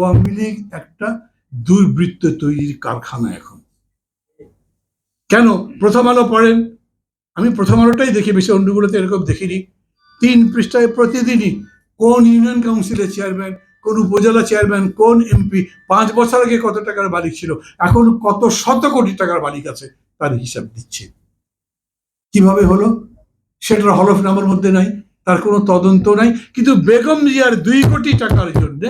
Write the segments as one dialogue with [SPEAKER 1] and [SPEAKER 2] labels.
[SPEAKER 1] আওয়ামী লীগ একটা দুর্বৃত্ত তৈরির কারখানা এখন। কেন? প্রথম আলো পড়েন। আমি প্রথম আলোটাই দেখি, বেশি অন্যগুলোতে এরকম দেখিনি। তিন পৃষ্ঠায় প্রতিদিনই কোন ইউনিয়ন কাউন্সিলের চেয়ারম্যান, কোন উপজেলা চেয়ারম্যান, কোন এমপি, পাঁচ বছর আগে কত টাকার মালিক ছিল, এখন কত শত কোটি টাকার মালিক আছে তার হিসাব দিচ্ছে। কীভাবে হলো? সেটার হলফনামার মধ্যে নাই, তার কোনো তদন্ত নাই। কিন্তু বেগম জিয়ার দুই কোটি টাকার জন্য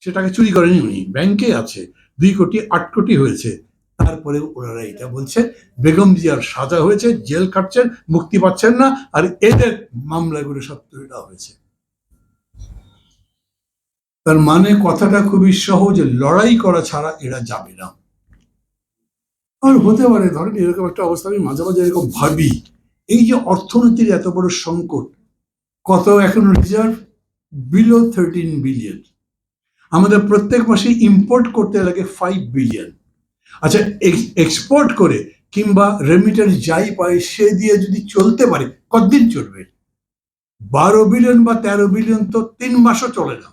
[SPEAKER 1] সেটাকে চুরি করেনি উনি। ব্যাংকে আছে। দুই কোটি, আট কোটি হয়েছে। তারপরে ওনারা এটা বলছে বেগম জিয়ার সাজা হয়েছে, জেল কাটছেন মুক্তি পাচ্ছেন না, আর এদের মামলাগুলো সব তুলে হয়েছে। তার মানে কথাটা খুবই সহজ, লড়াই করা ছাড়া এরা যাবে না। আর হতে পারে, ধরেন এরকম একটা অবস্থা, আমি মাঝে মাঝে এরকম ভাবি। এই যে অর্থনীতির এত বড় সংকট, কত এখন রিজার্ভ বিলো থার্টিন বিলিয়ন আমাদের প্রত্যেক মাসে ইম্পোর্ট করতে লাগে ফাইভ বিলিয়ন আচ্ছা এক্সপোর্ট করে কিংবা রেমিটেন্স যাই পায়, সে দিয়ে যদি চলতে পারে, কতদিন চলবে? বারো বিলিয়ন বা তেরো বিলিয়ন তো তিন মাসও চলে না।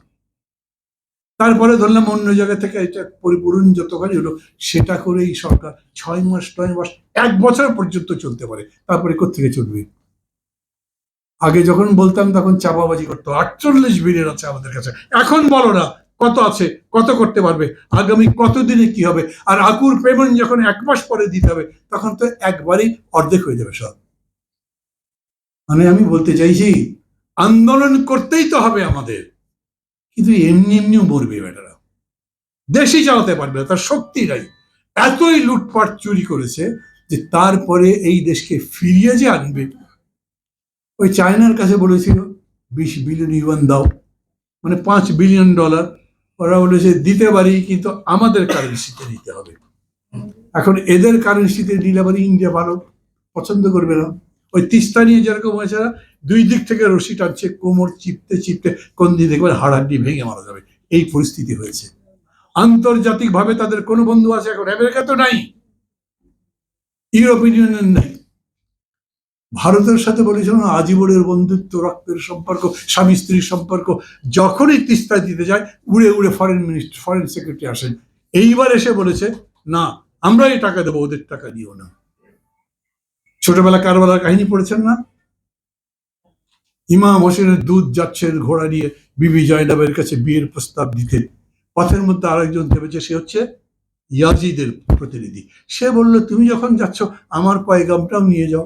[SPEAKER 1] তারপরে ধরলাম অন্য জায়গা থেকে এটা পরিপূরণ যত যতখানি হলো, সেটা করেই সরকার ছয় মাস, নয় মাস, এক বছর পর্যন্ত চলতে পারে, তারপরে কোথেকে চলবে? আগে যখন বলতাম, তখন চাপাবাজি করতো। আটচল্লিশ বিলিয়ন আছে আমাদের কাছে। এখন বলো না। কত আছে, কত করতে পারবে, আগামী কতদিনে কি হবে? আর আকুর পেমেন্ট যখন এক মাস পরে দিতে হবে, তখন তো একবারেই অর্ধেক হয়ে যাবে সব। মানে আমি বলতে চাইছি, আন্দোলন করতেই তো হবে আমাদের। কিন্তু এমনি এমনিও মরবে বেটারা। দেশই চালাতে পারবে তার শক্তি নাই। এতই লুটপাট চুরি করেছে যে তারপরে এই দেশকে ফিরিয়ে যে আনবে। ওই চায়নার কাছে বলেছিল, বিশ বিলিয়ন ইউয়ান দাও। মানে পাঁচ বিলিয়ন ডলার। ওরা বলেছে দিতে পারি, কিন্তু আমাদের কারেন্সিতে নিতে হবে। এখন এদের কারেন্সিতে নিলে পারি ইন্ডিয়া ভালো, পছন্দ করবে না। ওই তিস্তা নিয়ে যেরকম হয়েছে দুই দিক থেকে রশি টানছে, কোমর চিপতে চিপতে, কোন দিকে দেখবেন হাড়াড্ডি ভেঙে মারা যাবে। এই পরিস্থিতি হয়েছে। আন্তর্জাতিকভাবে তাদের কোনো বন্ধু আছে এখন? আমেরিকা তো নাই। ইউরোপিয়ান ইউনিয়ন নাই। ভারতের সাথে বলেছিল আজীবনের বন্ধুত্ব, রক্তের সম্পর্ক, স্বামী স্ত্রীর সম্পর্ক, যখনই তিস্তা দিতে যায়, উড়ে উড়ে ফরেন মিনিস্টার ফরেন সেক্রেটারি আসেন। এইবার এসে বলেছে, না, আমরাই টাকা দেবো, ওদের টাকা দিও না। ছোটবেলা কারবালার কাহিনী পড়েছেন না? ইমাম হোসেনের দুধ যাচ্ছেন ঘোড়া নিয়ে বিবি জয়নাবের কাছে বিয়ের প্রস্তাব দিতে। পথের মধ্যে আরেকজন ভেবেছে, সে হচ্ছে ইয়াজিদের প্রতিনিধি। সে বলল, তুমি যখন যাচ্ছ, আমার পয়গামটাও নিয়ে যাও।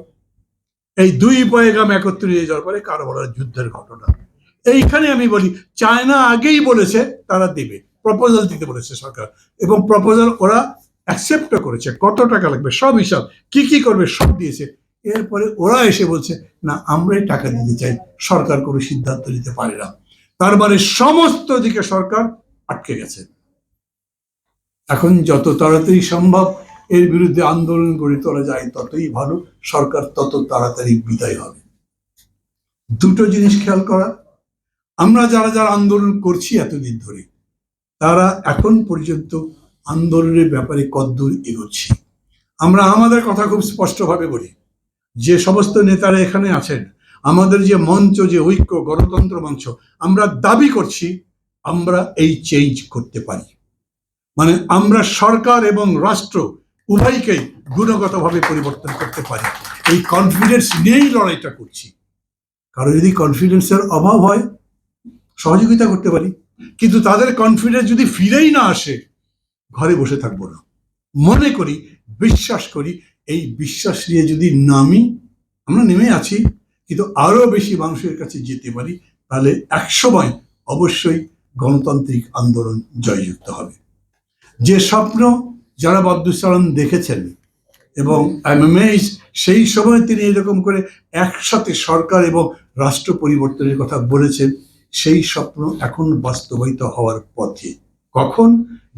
[SPEAKER 1] এই দুই পয়গাম একত্রে নিয়ে যাওয়ার পরে কারবালার যুদ্ধের ঘটনা। এইখানে আমি বলি, চায়না আগেই বলেছে, তারা দেবে। প্রপোজাল দিতে বলেছে সরকার। এবং প্রপোজাল ওরা অ্যাকসেপ্টও করেছে। কত টাকা লাগবে, সব হিসাব। কি কি করবে, সব দিয়েছে। এরপরে ওরা এসে বলছে, না, আমরাই টাকা দিতে চাই। সরকার কোনো সিদ্ধান্ত নিতে পারে না। তার মানে সমস্ত দিকে সরকার আটকে গেছে। এখন যত তাড়াতাড়ি সম্ভব এর বিরুদ্ধে আন্দোলন গড়ে তোলা যায় ততই ভালো, সরকার তত তাড়াতাড়ি বিদায় হবে। দুটো জিনিস খেয়াল করা, আমরা যারা যারা আন্দোলন করছি এতদিন ধরে, তারা এখন পর্যন্ত আন্দোলনের ব্যাপারে কদ্দূর এগোচ্ছি। আমরা আমাদের কথা খুব স্পষ্টভাবে বলি, যে সমস্ত নেতারা এখানে আছেন, আমাদের যে মঞ্চ, যে ঐক্য, গণতন্ত্র মঞ্চ, আমরা দাবি করছি আমরা এই চেঞ্জ করতে পারি। মানে আমরা সরকার এবং রাষ্ট্র উভয়কেই গুণগতভাবে পরিবর্তন করতে পারি। এই কনফিডেন্স নিয়েই লড়াইটা করছি। কারও যদি কনফিডেন্সের অভাব হয়, সহযোগিতা করতে পারি। কিন্তু তাদের কনফিডেন্স যদি ফিরেই না আসে, ঘরে বসে থাকব না। মনে করি, বিশ্বাস করি, এই বিশ্বাস নিয়ে যদি নামি, আমরা নেমে আছি, কিন্তু আরও বেশি মানুষের কাছে যেতে পারি, তাহলে একসময় অবশ্যই গণতান্ত্রিক আন্দোলন জয়যুক্ত হবে। যে স্বপ্ন যারা সালাম দেখেছেন, এবং এমএমএস সেই সময় তিনি এরকম করে একসাথে সরকার এবং রাষ্ট্র পরিবর্তনের কথা বলেছেন, সেই স্বপ্ন এখন বাস্তবায়িত হওয়ার পথে। কখন?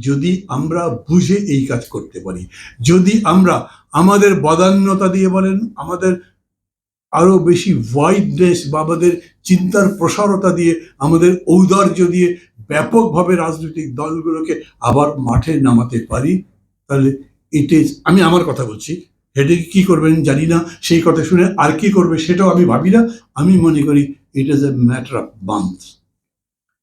[SPEAKER 1] যদি আমরা বুঝে এই কাজ করতে পারি। যদি আমরা আমাদের বদান্যতা দিয়ে বলেন, আমাদের আরও বেশি ওয়াইডনেস বা আমাদের চিন্তার প্রসারতা দিয়ে, আমাদের ঔদার্য দিয়ে ব্যাপকভাবে রাজনৈতিক দলগুলোকে আবার মাঠে নামাতে পারি তাহলে ইট ইজ আমি আমার কথা বলছি হেডে কি করবেন জানি না, সেই কথা শুনে আর কি করবে সেটাও আমি ভাবি না, আমি মনে করি it is a matter of month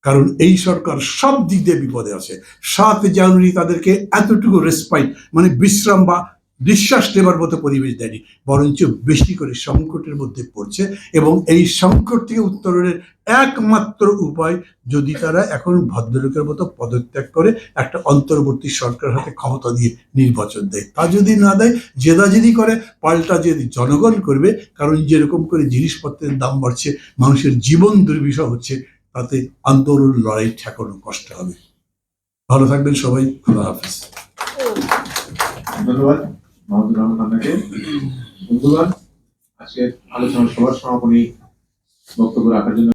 [SPEAKER 1] কারণ এই সরকার সব দিক দিয়ে বিপদে আছে। সাত জানুয়ারি তাদেরকে এতটুকু রেসপাইট মানে বিশ্রাম বা নিঃশ্বাস নেবার মতো পরিবেশ দেয়নি, বরঞ্চ বেশি করে সংকটের মধ্যে পড়ছে এবং এই সংকট থেকে উত্তরণের একমাত্র উপায় যদি তারা এখন ভদ্রলোকের মতো পদত্যাগ করে, একটা অন্তর্বর্তী সরকার হাতে ক্ষমতা দিয়ে নির্বাচন দেয়। তা যদি না দেয়, জেদাজেদি করে, পাল্টা যদি জনগণ করবে, কারণ যেরকম করে জিনিসপত্রের দাম বাড়ছে, মানুষের জীবন দুর্বিষহ হচ্ছে, তাতে আন্দোলন লড়াই ঠেকানো কষ্ট হবে। ভালো থাকবেন সবাই খুদা হাফিজ।
[SPEAKER 2] ধন্যবাদ। মাহমুদুর রহমান আপনাকে বন্ধুগণ আজকের আলোচনা সভার সমাপনী বক্তব্য রাখার জন্য